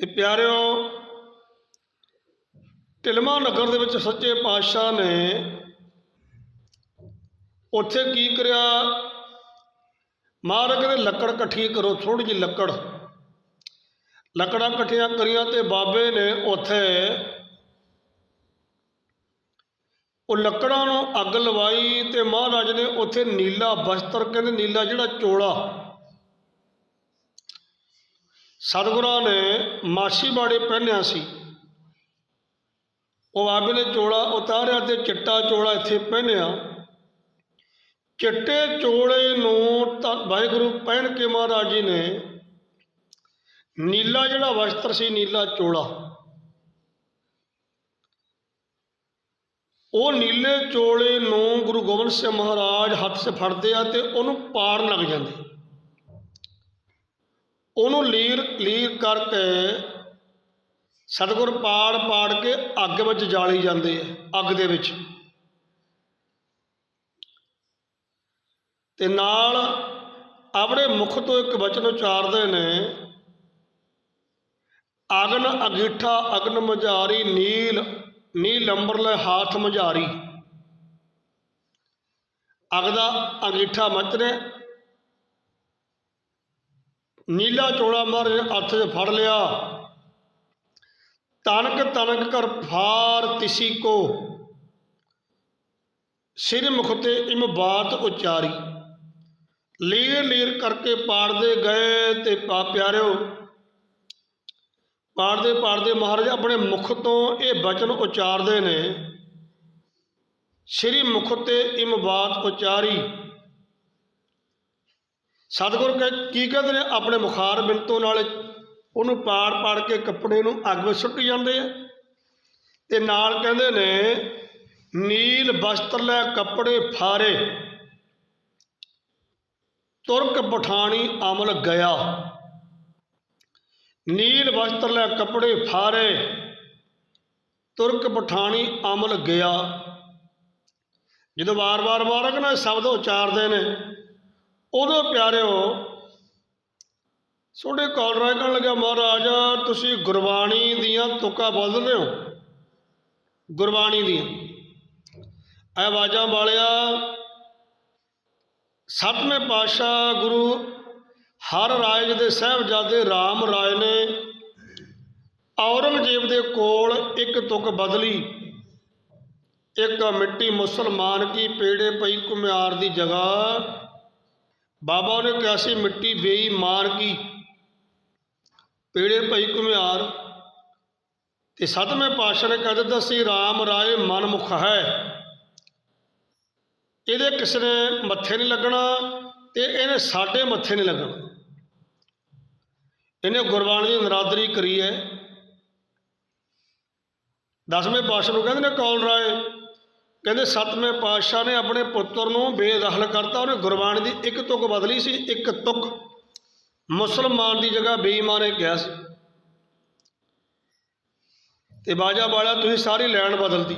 ਤੇ ਪਿਆਰਿਓ ਢਿਲਮਾ ਨਗਰ ਦੇ ਵਿੱਚ ਸੱਚੇ ਪਾਤਸ਼ਾਹ ਨੇ ਉੱਥੇ ਕੀ ਕਰਿਆ? ਮਹਾਰਾਜ ਕਹਿੰਦੇ ਲੱਕੜ ਇਕੱਠੀ ਕਰੋ ਥੋੜੀ ਜਿਹੀ ਲੱਕੜ। ਲੱਕੜਾਂ ਇਕੱਠੀਆਂ ਕਰੀਆਂ ਤੇ ਬਾਬੇ ਨੇ ਉੱਥੇ ਉਹ ਲੱਕੜਾਂ ਨੂੰ ਅੱਗ ਲਵਾਈ ਤੇ ਮਹਾਰਾਜ ਨੇ ਉੱਥੇ ਨੀਲਾ ਬਸਤਰ, ਕਹਿੰਦੇ ਨੀਲਾ ਜਿਹੜਾ ਚੋਲਾ ਸਤਿਗੁਰਾਂ ਨੇ ਮਾਸੀ ਬਾੜੇ ਪਹਿਨਿਆ ਸੀ। ਉਹ ਬਾਬੇ ਨੇ ਚੋਲਾ ਉਤਾਰਿਆ ਤੇ ਚਿੱਟਾ ਚੋਲਾ ਇੱਥੇ ਪਹਿਨਿਆ। ਚਿੱਟੇ ਚੋਲੇ ਨੂੰ ਤਾਂ ਵਾਹਿਗੁਰੂ ਪਹਿਨ ਕੇ ਮਹਾਰਾਜ ਜੀ ਨੇ ਨੀਲਾ ਜਿਹੜਾ ਵਸਤਰ ਸੀ, ਨੀਲਾ ਚੋਲਾ। ਉਹ ਨੀਲੇ ਚੋਲੇ ਨੂੰ ਗੁਰੂ ਗੋਬਿੰਦ ਸਿੰਘ ਮਹਾਰਾਜ ਹੱਥ 'ਚ ਫੜਦੇ ਆ ਤੇ ਉਹਨੂੰ ਪਾੜਨ ਲੱਗ ਜਾਂਦੇ। ਉਹਨੂੰ ਲੀਰ ਲੀਰ ਕਰਕੇ ਸਤਿਗੁਰ ਪਾੜ ਪਾੜ ਕੇ ਅੱਗ ਵਿੱਚ ਜਾਲੀ ਜਾਂਦੇ ਆ, ਅੱਗ ਦੇ ਵਿੱਚ। ਤੇ ਨਾਲ ਆਪਣੇ ਮੁਖ ਤੋਂ ਇੱਕ ਵਚਨ ਉਚਾਰਦੇ ਨੇ, ਅਗਨ ਅਗੀਠਾ, ਅਗਨ ਮਝਾਰੀ ਨੀਲ ਨੀਲ ਅੰਬਰ ਲੈ ਹਾਥ ਮਝਾਰੀ ਅਗ ਦਾ ਅੰਗੀਠਾ ਮਚਰੇ ਨੀਲਾ ਚੋਲਾ ਮਹਾਰਾਜ ਹੱਥ 'ਚ ਫੜ ਲਿਆ। ਤਨਕ ਤਨਕ ਕਰ ਫਾਰ ਤਿਸੀ ਕੋ। ਸਿਰ ਮੁਖ ਤੇ ਇਮ ਬਾਤ ਉਚਾਰੀ। ਲੀਰ ਲੀਰ ਕਰਕੇ ਪਾੜਦੇ ਗਏ ਤੇ ਪਾ ਪਿਆਰਿਓ। ਪਾੜਦੇ ਪਾੜਦੇ ਮਹਾਰਾਜ ਆਪਣੇ ਮੁਖ ਤੋਂ ਇਹ ਬਚਨ ਉਚਾਰਦੇ ਨੇ। ਸ੍ਰੀ ਮੁਖ ਤੇ ਇਮ ਬਾਤ ਉਚਾਰੀ। ਸਤਿਗੁਰ ਕਹ ਕੀ ਕਹਿੰਦੇ ਨੇ, ਆਪਣੇ ਮੁਖਾਰ ਬਿੰਤੋਂ ਨਾਲ ਉਹਨੂੰ ਪਾੜ ਪਾੜ ਕੇ ਕੱਪੜੇ ਨੂੰ ਅੱਗ ਵਿੱਚ ਸੁੱਟ ਜਾਂਦੇ ਆ। ਤੇ ਨਾਲ ਕਹਿੰਦੇ ਨੇ, ਨੀਲ ਬਸਤਰ ਲੈ ਕੱਪੜੇ ਫਾਰੇ, ਤੁਰਕ ਪਠਾਣੀ ਅਮਲ ਗਿਆ। ਨੀਲ ਵਸਤਰ ਲੈ ਕੱਪੜੇ ਫਾਰੇ, ਤੁਰਕ ਪਠਾਣੀ ਅਮਲ ਗਿਆ। ਜਦੋਂ ਵਾਰ-ਵਾਰ ਮਾਰਕ ਨਾ, ਸ਼ਬਦ ਉਚਾਰਦੇ ਨੇ ਉਦੋਂ ਪਿਆਰਿਓ ਛੋਡੇ ਕਾਲ ਰਾਇ ਕਰਨ ਲੱਗਿਆ ਮਹਾਰਾਜ, ਤੁਸੀਂ ਗੁਰਬਾਣੀ ਦੀਆਂ ਤੁਕਾਂ ਬੋਲ ਰਹੇ ਹੋ? ਗੁਰਬਾਣੀ ਦੀਆਂ। ਐ ਆਵਾਜ਼ਾਂ ਵਾਲਿਆ, ਸਤਵੇਂ ਪਾਤਸ਼ਾਹ ਗੁਰੂ ਹਰ ਰਾਜ ਦੇ ਸਾਹਿਬਜ਼ਾਦੇ RAM ਰਾਏ ਨੇ ਔਰੰਗਜ਼ੇਬ ਦੇ ਕੋਲ ਇੱਕ ਤੁਕ ਬਦਲੀ। ਇੱਕ ਮਿੱਟੀ ਮੁਸਲਮਾਨ ਕੀ ਪੇੜੇ ਪਈ ਕੁਮਿਆਰ ਦੀ ਜਗ੍ਹਾ ਬਾਬਾ ਨੇ ਕਿਹਾ ਸੀ, ਮਿੱਟੀ ਬੇਈਮਾਨ ਕੀ? ਪੇੜੇ ਪਈ ਕੁਮਿਆਰ ਤੇ ਸਤਵੇਂ ਪਾਤਸ਼ਾਹ ਨੇ ਕਹਿ ਦਿੱਤਾ ਸੀ RAM ਰਾਏ ਮਨਮੁਖ ਹੈ। ਇਹਦੇ ਕਿਸੇ ਨੇ ਮੱਥੇ ਨਹੀਂ ਲੱਗਣਾ ਤੇ ਇਹਨੇ ਸਾਡੇ ਮੱਥੇ ਨਹੀਂ ਲੱਗਣਾ। ਇਹਨੇ ਗੁਰਬਾਣੀ ਦੀ ਨਰਾਦਰੀ ਕਰੀ ਹੈ। ਦਸਵੇਂ ਪਾਤਸ਼ਾਹ ਨੂੰ ਕਹਿੰਦੇ ਨੇ ਕੌਲ ਰਾਏ? ਕਹਿੰਦੇ ਸਤਵੇਂ ਪਾਤਸ਼ਾਹ ਨੇ ਆਪਣੇ ਪੁੱਤਰ ਨੂੰ ਬੇਦਖਲ ਕਰਤਾ, ਉਹਨੇ ਗੁਰਬਾਣੀ ਦੀ ਇੱਕ ਤੁਕ ਬਦਲੀ ਸੀ, ਇੱਕ ਤੁਕ। ਮੁਸਲਮਾਨ ਦੀ ਜਗ੍ਹਾ ਬੇਈਮਾਨ ਨੇ ਕਿਹਾ ਸੀ। ਤੇ ਬਾਜਾ ਵਾਲਾ, ਤੁਸੀਂ ਸਾਰੀ ਲੈਣ ਬਦਲਦੀ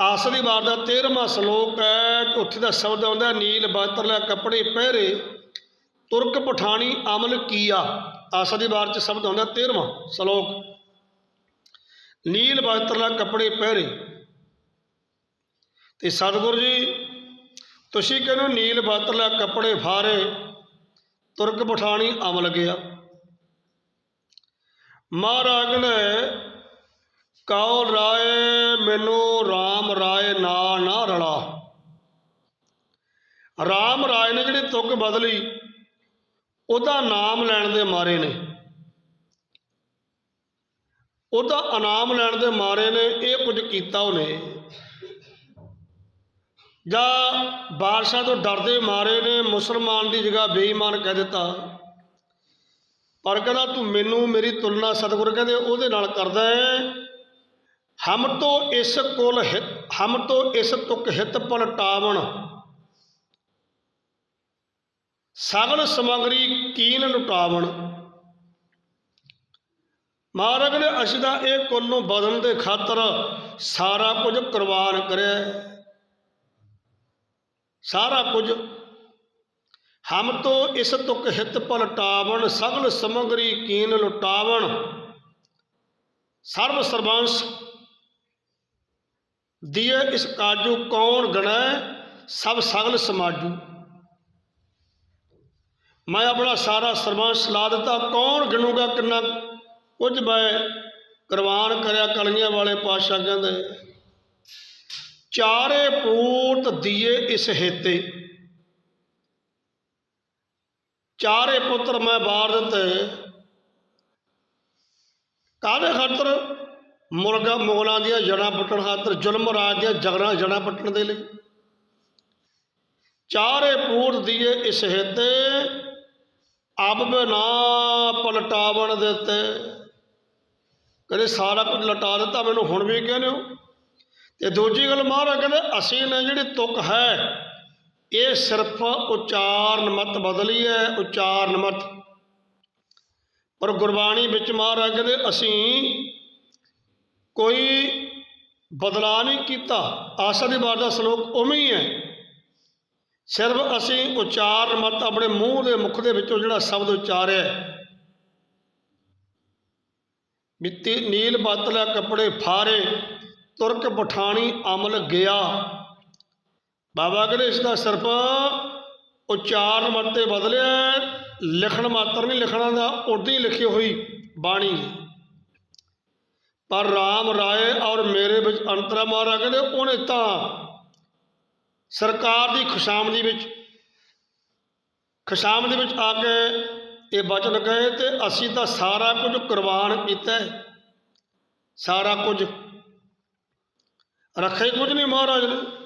ਆਸਲੀ ਵਾਰ ਦਾ 13ਵਾਂ ਸ਼ਲੋਕ ਹੈ, ਉੱਥੇ ਦਾ ਸ਼ਬਦ ਆਉਂਦਾ ਨੀਲ ਬਾਤਰ ਲੈ ਕੱਪੜੇ ਪਹਿਰੇ, ਤੁਰਕ ਪਠਾਣੀ ਅਮਲ ਕੀਆ। ਆਸਲੀ ਵਾਰ ਚ ਸ਼ਬਦ ਆਉਂਦਾ 13ਵਾਂ ਸ਼ਲੋਕ। ਨੀਲ ਬਾਤਰ ਕੱਪੜੇ ਪਹਿਰੇ। ਤੇ ਸਤਿਗੁਰ ਜੀ, ਤੁਸੀਂ ਕਹਿੰਦੇ ਨੀਲ ਬਾਤਰ ਕੱਪੜੇ ਫਾਰੇ, ਤੁਰਕ ਪਠਾਣੀ ਅਮਲ ਗਿਆ ਮਹਾਰਾਜ ਨੇ ਕੌਲ ਰਾਏ, ਮੈਨੂੰ RAM ਰਾਏ ਨਾ ਨਾ ਰਲਾ। RAM ਰਾਏ ਨੇ ਜਿਹੜੀ ਤੁਕ ਬਦਲੀ, ਉਹਦਾ ਨਾਮ ਲੈਣ ਦੇ ਮਾਰੇ ਨੇ। ਉਹਦਾ ਇਨਾਮ ਲੈਣ ਦੇ ਮਾਰੇ ਨੇ, ਇਹ ਕੁਝ ਕੀਤਾ ਉਹਨੇ। ਜਾਂ ਬਾਦਸ਼ਾਹ ਤੋਂ ਡਰਦੇ ਮਾਰੇ ਨੇ, ਮੁਸਲਮਾਨ ਦੀ ਜਗ੍ਹਾ ਬੇਈਮਾਨ ਕਹਿ ਦਿੱਤਾ। ਪਰ ਕਹਿੰਦਾ, ਤੂੰ ਮੈਨੂੰ, ਮੇਰੀ ਤੁਲਨਾ ਸਤਿਗੁਰ ਕਹਿੰਦੇ, ਉਹਦੇ ਨਾਲ ਕਰਦਾ ਹੈ ਹਮ ਤੋਂ ਇਸ ਕੁਲ ਹਿਤ ਹਮ ਤੋਂ ਇਸ ਤੁਕ ਹਿਤ ਪਲਟਾਵਣ ਸਗਲ ਸਮਗਰੀ ਕੀਨ ਲੁਟਾਵਣ। ਮਹਾਰਾਜ ਨੇ ਅਸੀਂ ਤਾਂ ਇਹ ਕੁੱਲ ਨੂੰ ਬਦਲਣ ਦੇ ਖਾਤਰ ਸਾਰਾ ਕੁਝ ਕੁਰਬਾਨ ਕਰਿਆ ਸਾਰਾ ਕੁਝ। ਹਮ ਤੋ ਇਸ ਤੁਕ ਹਿਤ ਪਲਟਾਵਣ ਸਗਲ ਸਮਗਰੀ ਕੀਨ ਲੁਟਾਵਣ। ਸਰਬ ਸਰਬੰਸ, ਦੀਏ ਇਸ ਕਾਜੂ ਕੌਣ ਗਣੈ, ਸਭ ਸਗਲ ਸਮਾਜੂ। ਮੈਂ ਆਪਣਾ ਸਾਰਾ ਸਰਬੰਸ ਲਾ ਦਿੱਤਾ, ਕੌਣ ਗਿਣੂਗਾ ਕਿੰਨਾ ਕੁਝ ਮੈਂ ਕੁਰਬਾਨ ਕਰਿਆ ਕਲੀਆਂ ਵਾਲੇ ਪਾਤਸ਼ਾਹ ਕਹਿੰਦੇ, ਚਾਰੇ ਪੂਤ ਦੀਏ ਇਸ ਹੇਤੇ। ਚਾਰੇ ਪੁੱਤਰ ਮੈਂ ਬਾਰ ਦਿੱਤੇ। ਕਾਹਦੇ ਖਾਤਰ? ਮੁਰਗਾ ਮੁਗਲਾਂ ਦੀਆਂ ਜੜਾਂ ਪੁੱਟਣ ਖਾਤਰ, ਜ਼ੁਲਮ ਰਾਜ ਦੀਆਂ ਜਗਰਾਂ ਜੜਾਂ ਪੁੱਟਣ ਦੇ ਲਈ। ਚਾਰੇ ਪੂਤ ਦੀਏ ਇਸ ਹੇਤੇ। ਅਬ ਬਿਨਾ ਪਲਟਾਵਣ ਦਿੱਤੇ। ਕਹਿੰਦੇ ਸਾਰਾ ਕੁਝ ਲਟਾ ਦਿੱਤਾ, ਮੈਨੂੰ ਹੁਣ ਵੀ ਕਹਿੰਦੇ ਹੋ ਤੇ ਦੂਜੀ ਗੱਲ ਮਹਾਰਾਜ ਕਹਿੰਦੇ, ਅਸੀਂ ਨੇ ਜਿਹੜੀ ਤੁਕ ਹੈ, ਇਹ ਸਿਰਫ ਉਚਾਰਨ ਮਤ ਬਦਲੀ ਹੈ, ਉਚਾਰਨ ਮਤ। ਪਰ ਗੁਰਬਾਣੀ ਵਿੱਚ ਮਹਾਰਾਜ ਕਹਿੰਦੇ, ਅਸੀਂ ਕੋਈ ਬਦਲਾ ਨਹੀਂ ਕੀਤਾ। ਆਸਾ ਦੀ ਵਾਰ ਦਾ ਸ਼ਲੋਕ ਉਵੇਂ ਹੀ ਹੈ। ਸਿਰਫ ਅਸੀਂ ਉਚਾਰਨ ਮਤ ਆਪਣੇ ਮੂੰਹ ਦੇ ਮੁਖ ਦੇ ਵਿੱਚੋਂ ਜਿਹੜਾ ਸ਼ਬਦ ਉਚਾਰਿਆ ਮਿੱਤੀ ਨੀਲ ਬਾਤਲਾ ਕੱਪੜੇ ਫਾਰੇ, ਤੁਰਕ ਪਠਾਣੀ ਅਮਲ ਗਿਆ। ਬਾਬਾ ਕਹਿੰਦੇ ਦਾ ਸਿਰਫ ਉਚਾਰਨ ਮਤ ਬਦਲਿਆ, ਲਿਖਣ ਮਾਤਰ ਨਹੀਂ ਲਿਖਣਾ ਦਾ ਉਦੋਂ ਲਿਖੀ ਹੋਈ ਬਾਣੀ। ਪਰ RAM ਰਾਏ ਔਰ ਮੇਰੇ ਵਿੱਚ ਅੰਤਰਾ ਮਾਰਾ ਕਹਿੰਦੇ ਉਹਨੇ ਤਾਂ ਸਰਕਾਰ ਦੀ ਖੁਸ਼ਾਮਦੀ ਵਿੱਚ ਖੁਸ਼ਾਮਦੀ ਵਿੱਚ ਆ ਕੇ ਇਹ ਬਚਨ ਗਏ ਤੇ ਅਸੀਂ ਤਾਂ ਸਾਰਾ ਕੁਝ ਕੁਰਬਾਨ ਕੀਤਾ ਸਾਰਾ ਕੁਝ। ਰੱਖੇ ਕੁਝ ਨਹੀਂ ਮਹਾਰਾਜ ਨੇ।